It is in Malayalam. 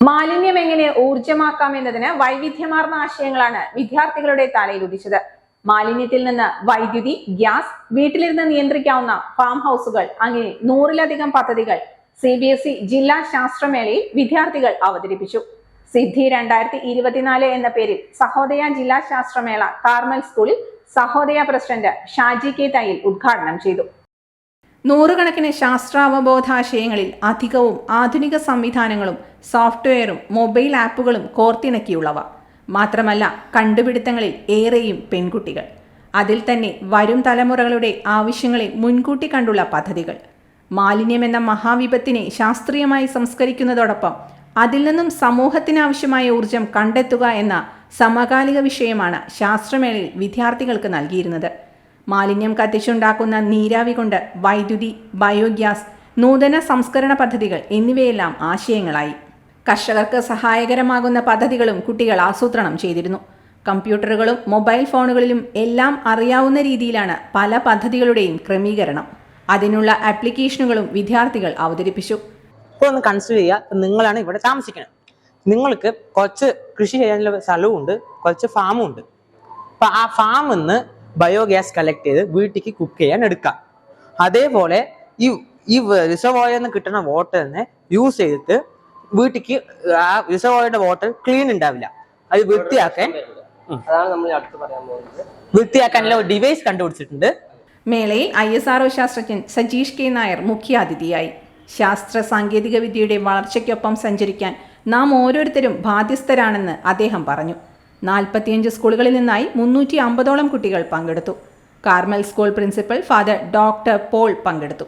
മാലിന്യം എങ്ങനെ ഊർജമാക്കാം എന്നതിന് വൈവിധ്യമാർന്ന ആശയങ്ങളാണ് വിദ്യാർത്ഥികളുടെ തലയിൽ ഉദിച്ചത്. മാലിന്യത്തിൽ നിന്ന് വൈദ്യുതി ഗ്യാസ് വീട്ടിലിരുന്ന് നിയന്ത്രിക്കാവുന്ന ഫാം ഹൗസുകൾ അങ്ങനെ നൂറിലധികം പദ്ധതികൾ സി ബി എസ് ഇ ജില്ലാ ശാസ്ത്രമേളയിൽ വിദ്യാർത്ഥികൾ അവതരിപ്പിച്ചു. സിദ്ധി രണ്ടായിരത്തി ഇരുപത്തിനാല് എന്ന പേരിൽ സഹോദയ ജില്ലാ ശാസ്ത്രമേള കാർമൽ സ്കൂളിൽ സഹോദയ പ്രസിഡന്റ് ഷാജി കെ തയ്യിൽ ഉദ്ഘാടനം ചെയ്തു. നൂറുകണക്കിന് ശാസ്ത്രാവബോധാശയങ്ങളിൽ അധികവും ആധുനിക സംവിധാനങ്ങളും സോഫ്റ്റ്വെയറും മൊബൈൽ ആപ്പുകളും കോർത്തിണക്കിയുള്ളവ. മാത്രമല്ല കണ്ടുപിടുത്തങ്ങളിൽ ഏറെയും പെൺകുട്ടികൾ. അതിൽ തന്നെ വരും തലമുറകളുടെ ആവശ്യങ്ങളെ മുൻകൂട്ടി കണ്ടുള്ള പദ്ധതികൾ. മാലിന്യമെന്ന മഹാവിപത്തിനെ ശാസ്ത്രീയമായി സംസ്കരിക്കുന്നതോടൊപ്പം അതിൽ നിന്നും സമൂഹത്തിനാവശ്യമായ ഊർജം കണ്ടെത്തുക എന്ന സമകാലിക വിഷയമാണ് ശാസ്ത്രമേളയിൽ വിദ്യാർത്ഥികൾക്ക് നൽകിയിരുന്നത്. മാലിന്യം കത്തിച്ചുണ്ടാക്കുന്ന നീരാവി കൊണ്ട് വൈദ്യുതി ബയോഗ്യാസ് നൂതന സംസ്കരണ പദ്ധതികൾ എന്നിവയെല്ലാം ആശയങ്ങളായി. കർഷകർക്ക് സഹായകരമാകുന്ന പദ്ധതികളും കുട്ടികൾ ആസൂത്രണം ചെയ്തിരുന്നു. കമ്പ്യൂട്ടറുകളും മൊബൈൽ ഫോണുകളിലും എല്ലാം അറിയാവുന്ന രീതിയിലാണ് പല പദ്ധതികളുടെയും ക്രമീകരണം. അതിനുള്ള ആപ്ലിക്കേഷനുകളും വിദ്യാർത്ഥികൾ അവതരിപ്പിച്ചു. ഇപ്പോൾ ഒന്ന് കൺസിഡർ ചെയ്യുക നിങ്ങളാണ് ഇവിടെ താമസിക്കുന്നത്. നിങ്ങൾക്ക് കുറച്ച് കൃഷി ചെയ്യാനുള്ള സ്ഥലവും ഉണ്ട് കുറച്ച് ഫാമും ഉണ്ട്. അപ്പൊ ആ ഫാമിൽ നിന്ന് ബയോഗ്യാസ് കളക്ട് ചെയ്ത് വീട്ടിലേക്ക് കുക്ക് ചെയ്യാൻ എടുക്കാം. അതേപോലെ ഈ ഈ റിസർവോയിൽ നിന്ന് കിട്ടുന്ന വാട്ടറിനെ യൂസ് ചെയ്തിട്ട് വീട്ടിലേക്ക് ആ റിസർവോയുടെ വാട്ടർ ക്ലീൻ ഉണ്ടാവില്ല. അത് വൃത്തിയാക്കാൻ അതാണ് നമ്മൾ അടുത്ത് പറയാൻ പോകുന്നത്. വൃത്തിയാക്കാനുള്ള ഒരു ഡിവൈസ് കണ്ടുപിടിച്ചിട്ടുണ്ട്. മേളയിൽ ഐ എസ് ആർഒ ശാസ്ത്രജ്ഞൻ സജീഷ് കെ നായർ മുഖ്യാതിഥിയായി. ശാസ്ത്ര സാങ്കേതിക വിദ്യയുടെ വളർച്ചയ്ക്കൊപ്പം സഞ്ചരിക്കാൻ നാം ഓരോരുത്തരും ബാധ്യസ്ഥരാണെന്ന് അദ്ദേഹം പറഞ്ഞു. നാൽപ്പത്തിയഞ്ച് സ്കൂളുകളിൽ നിന്നായി മുന്നൂറ്റി അമ്പതോളം കുട്ടികൾ പങ്കെടുത്തു. Carmel school principal father doctor Paul പങ്കെടുത്തു.